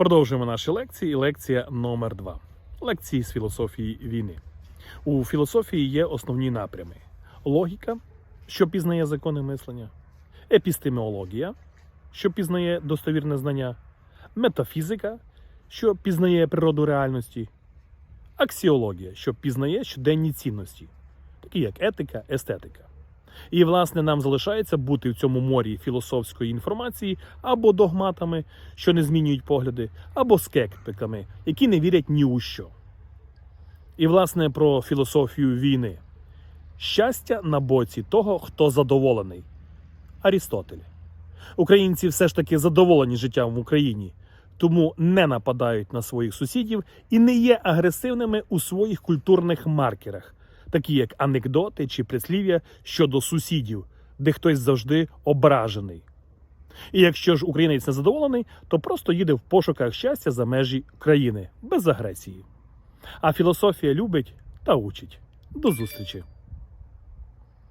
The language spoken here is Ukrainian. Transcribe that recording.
Продовжуємо наші лекції. Лекція номер 2 Лекції з філософії війни. У філософії є основні напрями: логіка, що пізнає закони мислення, епістемеологія, що пізнає достовірне знання, метафізика, що пізнає природу реальності, аксіологія, що пізнає щоденні цінності, такі як етика, естетика. І, власне, нам залишається бути в цьому морі філософської інформації або догматами, що не змінюють погляди, або скептиками, які не вірять ні у що. І, власне, про філософію війни. Щастя на боці того, хто задоволений. Арістотель. Українці все ж таки задоволені життям в Україні, тому не нападають на своїх сусідів і не є агресивними у своїх культурних маркерах, такі як анекдоти чи прислів'я щодо сусідів, де хтось завжди ображений. І якщо ж українець не задоволений, то просто їде в пошуках щастя за межі країни без агресії. А філософія любить та учить. До зустрічі!